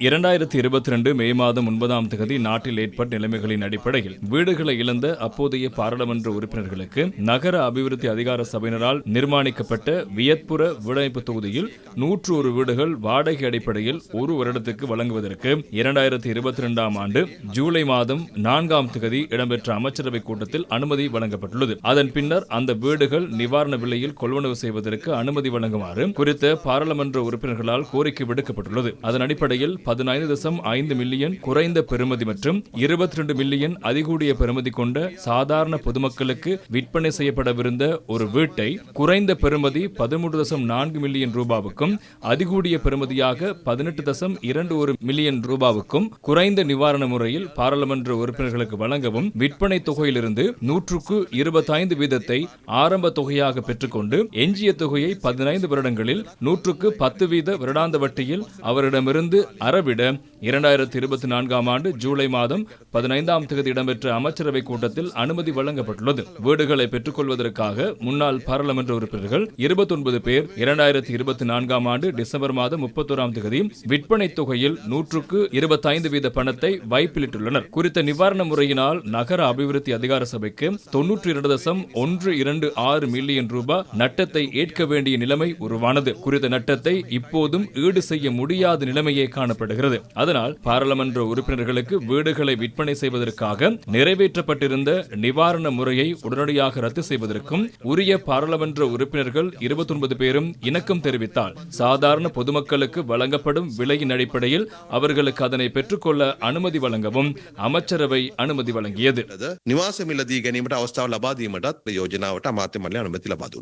இரண்டாயிரத்தி இருபத்தி ரெண்டு மே மாதம் ஒன்பதாம் தேதி நாட்டில் ஏற்பட்ட நிலைமைகளின் அடிப்படையில் வீடுகளை இழந்த அப்போதைய பாராளுமன்ற உறுப்பினர்களுக்கு நகர அபிவிருத்தி அதிகார சபையினரால் நிர்மாணிக்கப்பட்ட வியத்புர வீடமைப்பு தொகுதியில் நூற்று ஒரு வீடுகள் வாடகை அடிப்படையில் ஒரு வருடத்துக்கு வழங்குவதற்கு இரண்டாயிரத்தி இருபத்தி ரெண்டாம் ஆண்டு ஜூலை மாதம் நான்காம் தேதி இடம்பெற்ற அமைச்சரவை கூட்டத்தில் அனுமதி வழங்கப்பட்டுள்ளது. அதன் பின்னர் அந்த வீடுகள் நிவாரண விலையில் கொள்வனவு செய்வதற்கு அனுமதி வழங்குமாறு குறித்த பாராளுமன்ற உறுப்பினர்களால் கோரிக்கை விடுக்கப்பட்டுள்ளது. அதன் அடிப்படையில் பதினைந்து தசம் ஐந்து மில்லியன் குறைந்த பெறுமதி மற்றும் இருபத்தி ரெண்டு மில்லியன் அதிகூடிய பெறுமதி கொண்ட சாதாரண பொதுமக்களுக்கு விற்பனை செய்யப்படவிருந்த ஒரு வீட்டை குறைந்த பெறுமதி பதிமூன்று தசம் நான்கு மில்லியன் ரூபாவுக்கும் அதிகூடிய பெறுமதியாக பதினெட்டு தசம் இரண்டு ஒரு மில்லியன் ரூபாவுக்கும் குறைந்த நிவாரண முறையில் பாராளுமன்ற உறுப்பினர்களுக்கு வழங்கவும் விற்பனை தொகையிலிருந்து நூற்றுக்கு இருபத்தைந்து வீதத்தை ஆரம்ப தொகையாக பெற்றுக்கொண்டு எஞ்சிய தொகையை பதினைந்து வருடங்களில் நூற்று நூற்றுக்கு பத்து வீத வருடாந்த வட்டியில் அவரிடமிருந்து அறவிட இரண்டாயிரத்தி இருபத்தி நான்காம் ஆண்டு ஜூலை மாதம் பதினைந்தாம் தேதி இடம்பெற்ற அமைச்சரவை கூட்டத்தில் அனுமதி வழங்கப்பட்டுள்ளது. வீடுகளை பெற்றுக்கொள்வதற்காக முன்னாள் பாராளுமன்ற உறுப்பினர்கள் இருபத்தொன்பது பேர் இரண்டாயிரத்தி இருபத்தி நான்காம் ஆண்டு டிசம்பர் மாதம் முப்பத்தோராம் தேதி விற்பனை தொகையில் நூற்றுக்கு இருபத்தைந்து வீத பணத்தை வைப்பிலிட்டுள்ளனர் குறித்த நிவாரண முறையினால் நகர அபிவிருத்தி அதிகார சபைக்கு தொன்னூற்றி இரண்டு தசம் ஒன்று இரண்டு ஆறு மில்லியன் ரூபாய் நட்டத்தை ஏற்க வேண்டிய நிலைமை உருவானது. குறித்த நட்டத்தை இப்போதும் ஈடு செய்ய முடியாத நிலைமையே காணப்படுகிறது. அதனால் பாராளுமன்ற உறுப்பினர்களுக்கு வீடுகளை விற்பனை செய்வதற்காக நிறைவேற்றப்பட்டிருந்த நிவாரண முறையை உடனடியாக ரத்து செய்வதற்கும் உரிய பாராளுமன்ற உறுப்பினர்கள் இருபத்தி ஒன்பது பேரும் இணக்கம் தெரிவித்தால் சாதாரண பொதுமக்களுக்கு வழங்கப்படும் விலையின் அடிப்படையில் அவர்களுக்கு அதனை பெற்றுக்கொள்ள அனுமதி வழங்கவும் அமைச்சரவை அனுமதி வழங்கியது. நிவாசமில்லதி கனிமட்ட அவஸ்தாவில் அபாதியமட்ட யோஜனாவட்ட மாத்திமல்ல அனுமதி லபாதுன்னா